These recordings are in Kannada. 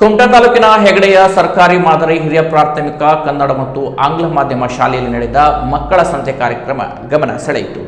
ಕುಮಟಾ ತಾಲೂಕಿನ ಹೆಗಡೆಯ ಸರ್ಕಾರಿ ಮಾದರಿ ಹಿರಿಯ ಪ್ರಾಥಮಿಕ ಕನ್ನಡ ಮತ್ತು ಆಂಗ್ಲ ಮಾಧ್ಯಮ ಶಾಲೆಯಲ್ಲಿ ನಡೆದ ಮಕ್ಕಳ ಸಂತೆ ಕಾರ್ಯಕ್ರಮ ಗಮನ ಸೆಳೆಯಿತು.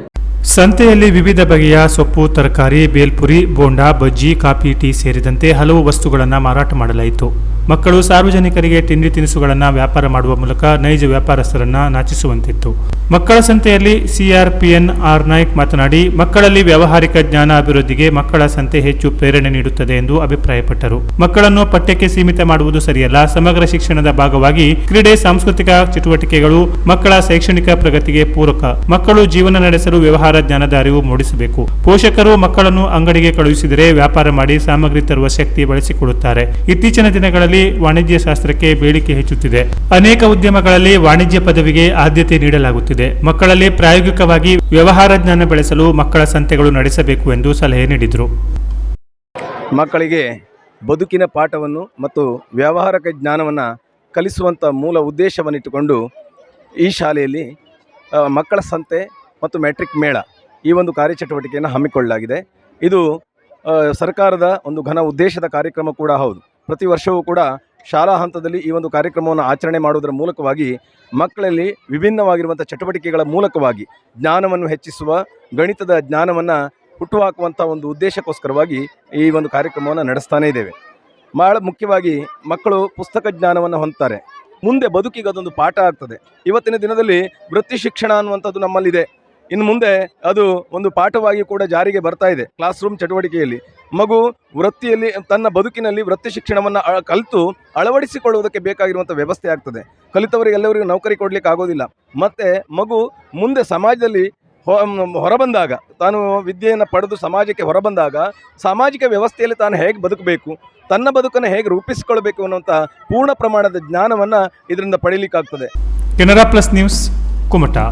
ಸಂತೆಯಲ್ಲಿ ವಿವಿಧ ಬಗೆಯ ಸೊಪ್ಪು, ತರಕಾರಿ, ಬೇಲ್ಪುರಿ, ಬೋಂಡಾ, ಬಜ್ಜಿ, ಕಾಫಿ, ಟೀ ಸೇರಿದಂತೆ ಹಲವು ವಸ್ತುಗಳನ್ನು ಮಾರಾಟ ಮಾಡಲಾಯಿತು. ಮಕ್ಕಳು ಸಾರ್ವಜನಿಕರಿಗೆ ತಿಂಡಿ ತಿನಿಸುಗಳನ್ನು ವ್ಯಾಪಾರ ಮಾಡುವ ಮೂಲಕ ನೈಜ ವ್ಯಾಪಾರಸ್ಥರನ್ನ ನಾಚಿಸುವಂತಿತ್ತು. ಮಕ್ಕಳ ಸಂತೆಯಲ್ಲಿ ಸಿಆರ್ಪಿಎನ್ ಆರ್ ನಾಯ್ಕ್ ಮಾತನಾಡಿ, ಮಕ್ಕಳಲ್ಲಿ ವ್ಯಾವಹಾರಿಕ ಜ್ಞಾನ ಅಭಿವೃದ್ಧಿಗೆ ಮಕ್ಕಳ ಸಂತೆ ಹೆಚ್ಚು ಪ್ರೇರಣೆ ನೀಡುತ್ತದೆ ಎಂದು ಅಭಿಪ್ರಾಯಪಟ್ಟರು. ಮಕ್ಕಳನ್ನು ಪಠ್ಯಕ್ಕೆ ಸೀಮಿತ ಮಾಡುವುದು ಸರಿಯಲ್ಲ. ಸಮಗ್ರ ಶಿಕ್ಷಣದ ಭಾಗವಾಗಿ ಕ್ರೀಡೆ, ಸಾಂಸ್ಕೃತಿಕ ಚಟುವಟಿಕೆಗಳು ಮಕ್ಕಳ ಶೈಕ್ಷಣಿಕ ಪ್ರಗತಿಗೆ ಪೂರಕ. ಮಕ್ಕಳು ಜೀವನ ನಡೆಸಲು ವ್ಯವಹಾರ ಜ್ಞಾನದ ಅರಿವು ಮೂಡಿಸಬೇಕು. ಪೋಷಕರು ಮಕ್ಕಳನ್ನು ಅಂಗಡಿಗೆ ಕಳುಹಿಸಿದರೆ ವ್ಯಾಪಾರ ಮಾಡಿ ಸಾಮಗ್ರಿ ತರುವ ಶಕ್ತಿ ಬಳಸಿಕೊಳ್ಳುತ್ತಾರೆ. ಇತ್ತೀಚಿನ ದಿನಗಳಲ್ಲಿ ವಾಣಿಜ್ಯ ಶಾಸ್ತ್ರಕ್ಕೆ ಬೇಡಿಕೆ ಹೆಚ್ಚುತ್ತಿದೆ. ಅನೇಕ ಉದ್ಯಮಗಳಲ್ಲಿ ವಾಣಿಜ್ಯ ಪದವಿಗೆ ಆದ್ಯತೆ ನೀಡಲಾಗುತ್ತಿದೆ. ಮಕ್ಕಳಲ್ಲಿ ಪ್ರಾಯೋಗಿಕವಾಗಿ ವ್ಯವಹಾರ ಜ್ಞಾನ ಬೆಳೆಸಲು ಮಕ್ಕಳ ಸಂತೆಗಳು ನಡೆಸಬೇಕು ಎಂದು ಸಲಹೆ ನೀಡಿದರು. ಮಕ್ಕಳಿಗೆ ಬದುಕಿನ ಪಾಠವನ್ನು ಮತ್ತು ವ್ಯಾವಹಾರಿಕ ಜ್ಞಾನವನ್ನು ಕಲಿಸುವಂಥ ಮೂಲ ಉದ್ದೇಶವನ್ನಿಟ್ಟುಕೊಂಡು ಈ ಶಾಲೆಯಲ್ಲಿ ಮಕ್ಕಳ ಸಂತೆ ಮತ್ತು ಮೆಟ್ರಿಕ್ ಮೇಳ ಈ ಒಂದು ಕಾರ್ಯಚಟುವಟಿಕೆಯನ್ನು ಹಮ್ಮಿಕೊಳ್ಳಲಾಗಿದೆ. ಇದು ಸರ್ಕಾರದ ಒಂದು ಘನ ಉದ್ದೇಶದ ಕಾರ್ಯಕ್ರಮ ಕೂಡ ಹೌದು. ಪ್ರತಿ ವರ್ಷವೂ ಕೂಡ ಶಾಲಾ ಹಂತದಲ್ಲಿ ಈ ಒಂದು ಕಾರ್ಯಕ್ರಮವನ್ನು ಆಚರಣೆ ಮಾಡುವುದರ ಮೂಲಕವಾಗಿ ಮಕ್ಕಳಲ್ಲಿ ವಿಭಿನ್ನವಾಗಿರುವಂಥ ಚಟುವಟಿಕೆಗಳ ಮೂಲಕವಾಗಿ ಜ್ಞಾನವನ್ನು ಹೆಚ್ಚಿಸುವ, ಗಣಿತದ ಜ್ಞಾನವನ್ನು ಹುಟ್ಟುಹಾಕುವಂಥ ಒಂದು ಉದ್ದೇಶಕ್ಕೋಸ್ಕರವಾಗಿ ಈ ಒಂದು ಕಾರ್ಯಕ್ರಮವನ್ನು ನಡೆಸ್ತಾನೇ ಇದ್ದೇವೆ. ಭಾಳ ಮುಖ್ಯವಾಗಿ ಮಕ್ಕಳು ಪುಸ್ತಕ ಜ್ಞಾನವನ್ನು ಹೊಂದ್ತಾರೆ. ಮುಂದೆ ಬದುಕಿಗೆ ಅದೊಂದು ಪಾಠ ಆಗ್ತದೆ. ಇವತ್ತಿನ ದಿನದಲ್ಲಿ ವೃತ್ತಿ ಶಿಕ್ಷಣ ಅನ್ನುವಂಥದ್ದು ನಮ್ಮಲ್ಲಿದೆ. ಇನ್ನು ಮುಂದೆ ಅದು ಒಂದು ಪಾಠವಾಗಿ ಕೂಡ ಜಾರಿಗೆ ಬರ್ತಾ ಇದೆ. ಕ್ಲಾಸ್ ರೂಮ್ ಚಟುವಟಿಕೆಯಲ್ಲಿ. ಮಗು ವೃತ್ತಿಯಲ್ಲಿ, ತನ್ನ ಬದುಕಿನಲ್ಲಿ ವೃತ್ತಿ ಶಿಕ್ಷಣವನ್ನು ಕಲಿತು ಅಳವಡಿಸಿಕೊಳ್ಳುವುದಕ್ಕೆ ಬೇಕಾಗಿರುವಂಥ ವ್ಯವಸ್ಥೆ ಆಗ್ತದೆ. ಕಲಿತವರಿಗೆ ಎಲ್ಲರಿಗೂ ನೌಕರಿ ಕೊಡಲಿಕ್ಕೆ ಆಗೋದಿಲ್ಲ. ಮತ್ತು ಮಗು ಮುಂದೆ ಸಮಾಜದಲ್ಲಿ ಹೊರಬಂದಾಗ, ತಾನು ವಿದ್ಯೆಯನ್ನು ಪಡೆದು ಸಮಾಜಕ್ಕೆ ಹೊರಬಂದಾಗ, ಸಾಮಾಜಿಕ ವ್ಯವಸ್ಥೆಯಲ್ಲಿ ತಾನು ಹೇಗೆ ಬದುಕಬೇಕು, ತನ್ನ ಬದುಕನ್ನು ಹೇಗೆ ರೂಪಿಸಿಕೊಳ್ಬೇಕು ಅನ್ನುವಂಥ ಪೂರ್ಣ ಪ್ರಮಾಣದ ಜ್ಞಾನವನ್ನು ಇದರಿಂದ ಪಡೀಲಿಕ್ಕಾಗ್ತದೆ. Canara plus news, Kumta.